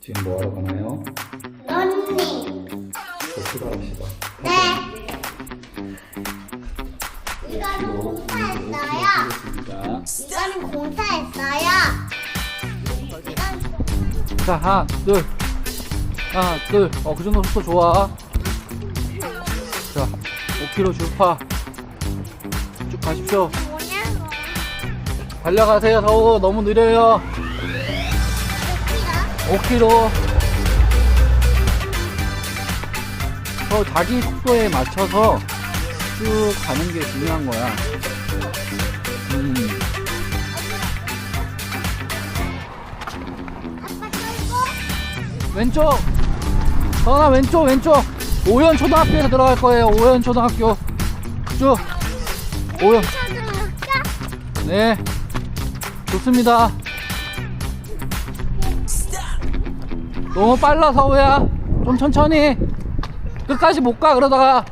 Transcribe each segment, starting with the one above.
지금 뭐 하러 가나요? 런닝. 걷기로 합시다. 네. 이거는 공사했어요. 습니다 이거는 공사했어요. 자, 하나, 둘. 하나, 둘. 어, 그 정도 속도 좋아. 자, 5km 줄파. 쭉 가십시오. 달려가세요, 서우. 너무 느려요. 여기가 5km. 더 자기 속도에 맞춰서 쭉 가는 게 중요한 거야. 음, 왼쪽. 서나 왼쪽, 왼쪽. 오현 초등학교에서 들어갈 거예요. 오현 초등학교. 쭉. 오현. 초등학교 네. 좋습니다. 너무 빨라, 서우야. 좀 천천히. 끝까지 못 가, 그러다가.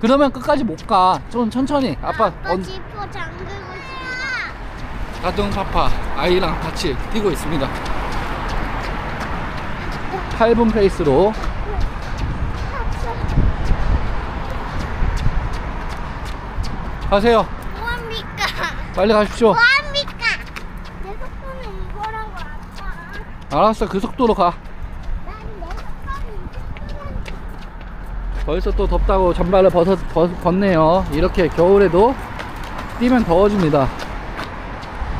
그러면 끝까지 못 가. 좀 천천히. 아빠, 아빠 언, 지퍼 잠그고 싶어. 자동차파 아이랑 같이 뛰고 있습니다. 8분 페이스로. 가세요. 뭐합니까? 빨리 가십시오. 뭐합니까? 내 속도는 이거라고 아빠. 알았어, 그 속도로 가. 벌써 또 덥다고 잠바를 벗어, 벗, 벗네요. 이렇게 겨울에도 뛰면 더워집니다.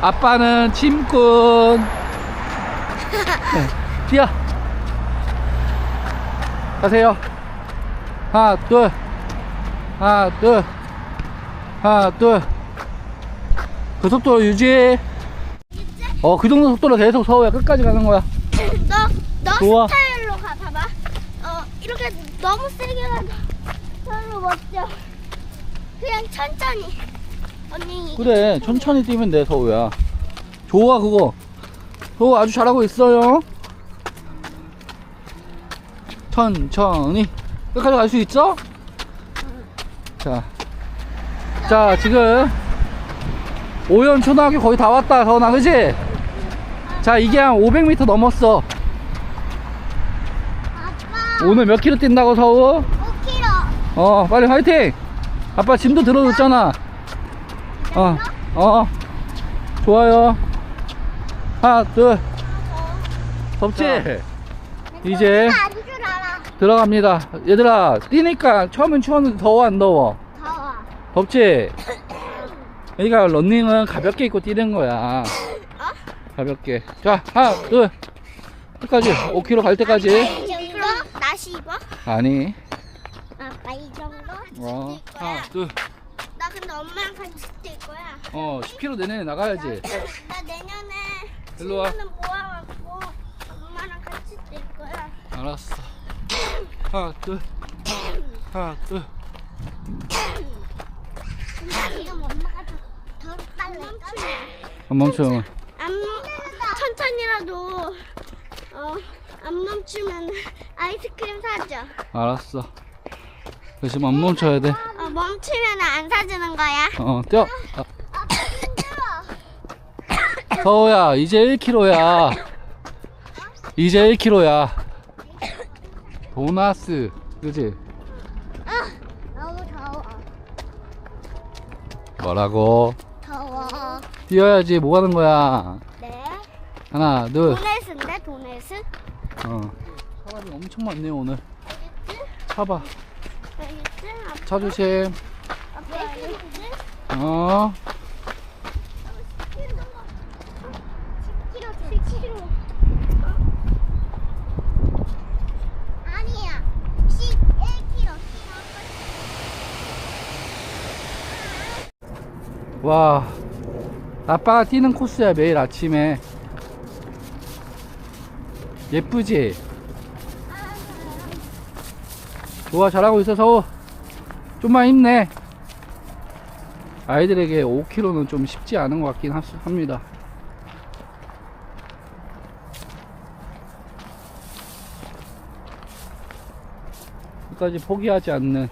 아빠는 짐꾼. 네, 뛰어. 가세요. 하나, 둘. 하나, 둘. 하나, 둘. 그 속도 유지. 어, 그 정도 속도로 계속 서우야. 끝까지 가는 거야. 너, 너 좋아. 스타일로 가, 봐봐. 어, 이렇게 너무 세게 가도 별로 멋져. 그냥 천천히. 언니, 그래 천천히 뛰면 돼 서우야 좋아 그거 서우 아주 잘하고 있어요 천천히 끝까지 갈 수 있어? 자, 자 지금 오현 초등학교 거의 다 왔다 서우나 그지? 자 이게 한 500m 넘었어 아빠, 오늘 몇 킬로 뛴다고 서우? 5kg. 어 빨리 화이팅 아빠 짐도 들어줬잖아 어, 어, 좋아요. 하나, 둘, 덥지? 이제 안줄 알아. 들어갑니다. 얘들아, 뛰니까 처음엔 추웠는데 더워, 안 더워? 더워. 덥지? 그러니까 런닝은 가볍게 입고 뛰는 거야. 가볍게. 자, 하나, 둘, 끝까지. 5km 갈 때까지. 이 정도? 나시 입어? 아니. 아빠 이 정도? 어, 뛸 거야. 하나, 둘. 나 근데 엄마랑 같이 뛸 거야. 어, 10km 내내 나가야지. 나 내년에 일로 와. 친구는 모아갖고 엄마랑 같이 뛸 거야. 알았어. 하나, 둘. 하나, 둘. 근데 지금 엄마가 더, 더 빨리 멈추면 안 멈추면. 안 천천히라도 어, 안 멈추면 아이스크림 사줘. 알았어. 그래서 안 멈춰야 돼. 어, 멈추면 안 사주는 거야. 어, 뛰어. 아. 서우야, 이제 1km야. 이제 1km야. 보너스. 그지? 너무 더워. 뭐라고? 더워. 뛰어야지. 뭐 하는 거야? 네. 하나, 둘. 도네스인데 도네스? 어. 사람이 엄청 많네요, 오늘. 차봐. 알겠지? 아빠. 차 조심. 아빠 알겠지? 어. 10kg, 10kg. 아니야. 11kg. 와. 아빠가 뛰는 코스야, 매일 아침에. 예쁘지? 좋아, 잘하고 있어, 서우. 좀만 힘내. 아이들에게 5km는 좀 쉽지 않은 것 같긴 하- 합니다. 끝까지 포기하지 않는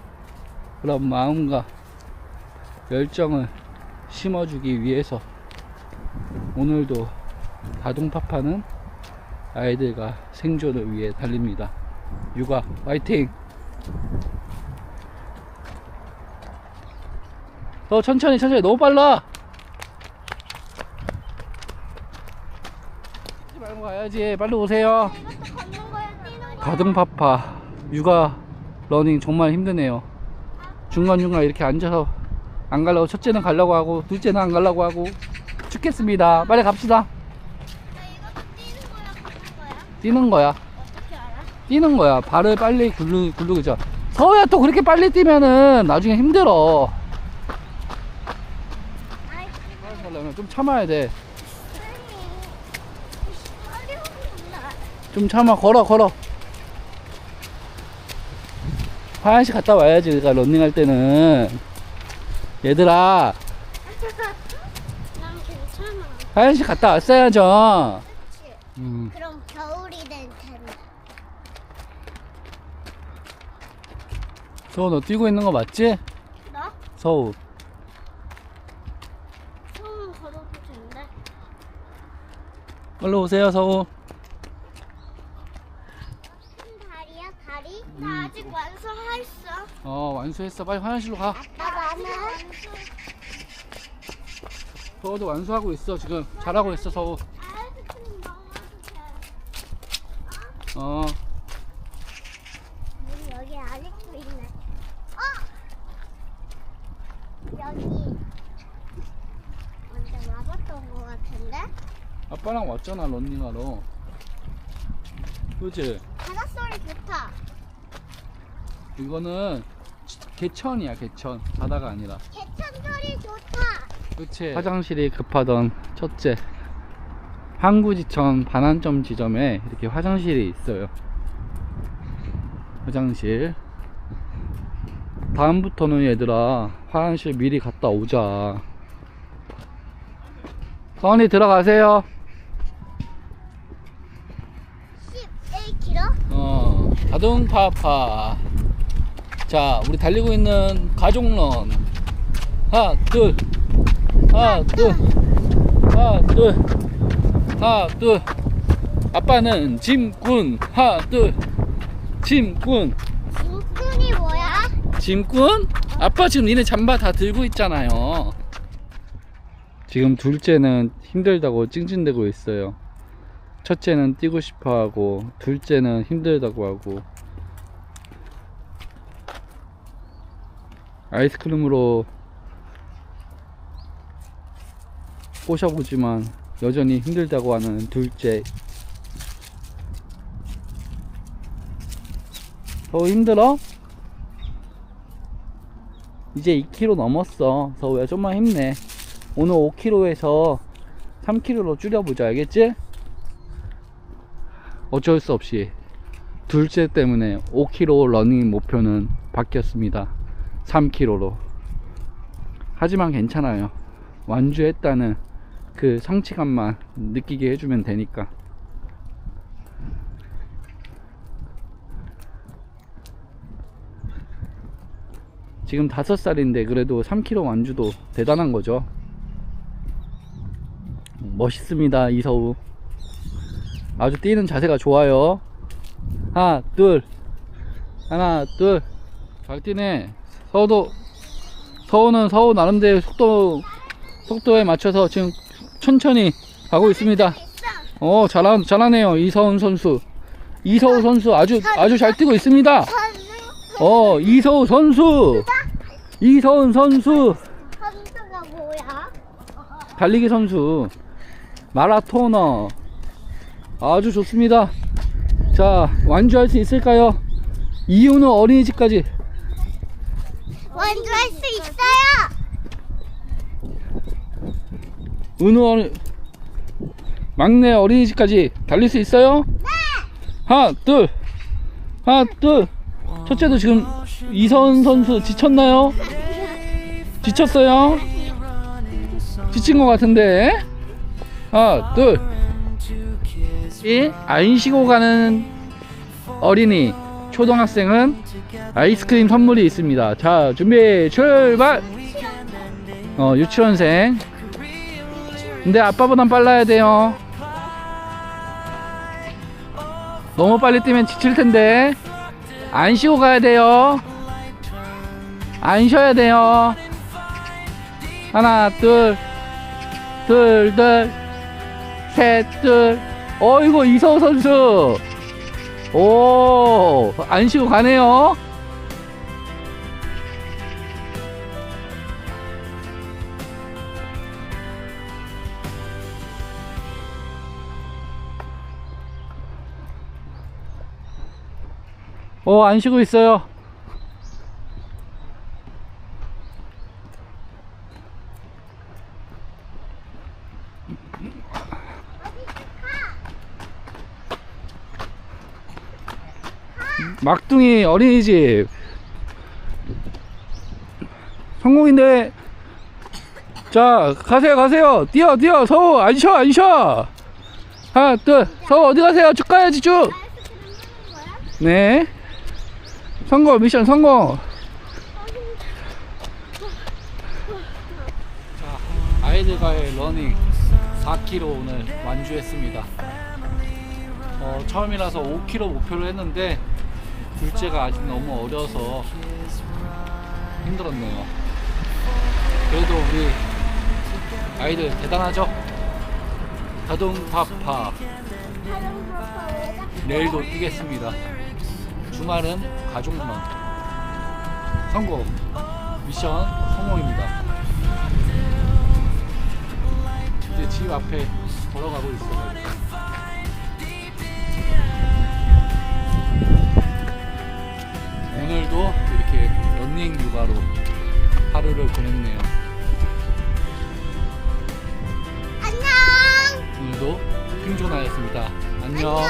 그런 마음과 열정을 심어주기 위해서 오늘도 다둥파파는 아이들과 생존을 위해 달립니다. 육아 화이팅! 더 천천히 천천히 너무 빨라! 하지 말고 가야지 빨리 오세요. 가등파파 육아 러닝 정말 힘드네요. 중간중간 이렇게 앉아서 안 가려고 첫째는 가려고 하고 둘째는 안 가려고 하고 죽겠습니다. 빨리 갑시다. 나 이것도 뛰는 거야, 걷는 거야? 뛰는 거야. 뛰는 거야. 발을 빨리 굴르, 굴르기죠. 서우야 또 그렇게 빨리 뛰면은 나중에 힘들어. 좀 참아야 돼. 좀 참아. 걸어, 걸어. 화장실 갔다 와야지. 우리가 런닝할 때는. 얘들아. 화장실 갔다 왔어야죠. 음. 그럼 겨울이 된 텐데. 서우 너 뛰고 있는 거 맞지? 너? 서우. 처음 걸어도 된대. 얼른 오세요, 서우. 다리야, 다리? 나 아직 완성했어. 어, 완수했어. 빨리 화장실로 가. 나 나는 서우도 완수하고 있어. 지금 잘하고 있어, 서우. 아이스크림 먹어도 돼. 어. 우리 여기 아직도 있네. 어! 여기 언제 와봤던 것 같은데? 아빠랑 왔잖아, 런닝하러. 그지? 바닷소리 좋다. 이거는 개천이야, 개천. 바다가 아니라. 개천 소리 좋다. 그치. 화장실이 급하던 첫째. 항구지천 반환점 지점에 이렇게 화장실이 있어요. 화장실. 다음부터는 얘들아, 화장실 미리 갔다 오자. 서원이 들어가세요. 자동파파. 자, 우리 달리고 있는 가족런. 하나, 둘. 하나, 둘. 하나, 둘. 하나, 둘. 아빠는 짐꾼. 하나, 둘. 짐꾼. 짐꾼이 뭐야? 짐꾼? 아빠 지금 니네 잠바 다 들고 있잖아요. 지금 둘째는 힘들다고 찡찡대고 있어요. 첫째는 뛰고 싶어 하고, 둘째는 힘들다고 하고. 아이스크림으로 꼬셔보지만 여전히 힘들다고 하는 둘째. 더 힘들어? 이제 2km 넘었어. 서우야 좀만 힘내. 오늘 5km에서 3km로 줄여보자. 알겠지? 어쩔 수 없이 둘째 때문에 5km 러닝 목표는 바뀌었습니다. 3km로. 하지만 괜찮아요. 완주했다는 그 성취감만 느끼게 해주면 되니까. 지금 5살인데 그래도 3km 완주도 대단한 거죠. 멋있습니다, 이서우. 아주 뛰는 자세가 좋아요. 하나, 둘. 하나, 둘. 잘 뛰네. 서우도, 서우는 서우 나름대로 속도, 속도에 맞춰서 지금 천천히 가고 있습니다. 어, 잘하, 잘하네요. 이서훈 선수. 이서우 선수 아주, 아주 잘 뛰고 있습니다. 어, 이서우 선수. 이서훈 선수. 달리기 선수. 마라토너. 아주 좋습니다. 자, 완주할 수 있을까요? 이윤우 어린이집까지. 완주할 수 있어요. 은우 어린, 막내 어린이집까지 달릴 수 있어요? 네. 하나, 둘. 하나, 둘. 첫째도 지금 이서은 선수 지쳤나요? 지쳤어요? 지친 것 같은데? 하나, 둘. 이 안 쉬고 가는 어린이, 초등학생은 아이스크림 선물이 있습니다. 자, 준비, 출발! 어, 유치원생. 근데 아빠보단 빨라야 돼요. 너무 빨리 뛰면 지칠 텐데. 안 쉬고 가야 돼요. 안 쉬어야 돼요. 하나, 둘, 둘, 둘, 셋, 둘. 어이구, 이서우 선수. 오, 안 쉬고 가네요. 어, 안 쉬고 있어요. 막둥이 어린이집. 성공인데. 자 가세요 가세요. 뛰어 뛰어. 서우 안 쉬어 안 쉬어. 하나 둘 서우 어디 가세요? 쭉 가야지 쭉. 네. 성공 미션 성공. 자, 아이들과의 러닝 4km 오늘 완주했습니다. 어, 처음이라서 5km 목표로 했는데 둘째가 아직 너무 어려서 힘들었네요. 그래도 우리 아이들 대단하죠? 자동파파 내일도 뛰겠습니다. 주말은 가족만 성공 미션 성공입니다 이제 집 앞에 걸어가고 있어요 오늘도 이렇게 런닝 육아로 하루를 보냈네요. 안녕. 오늘도 생존하였습니다. 안녕.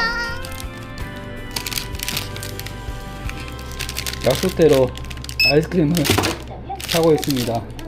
약속대로 아이스크림을 사고 있습니다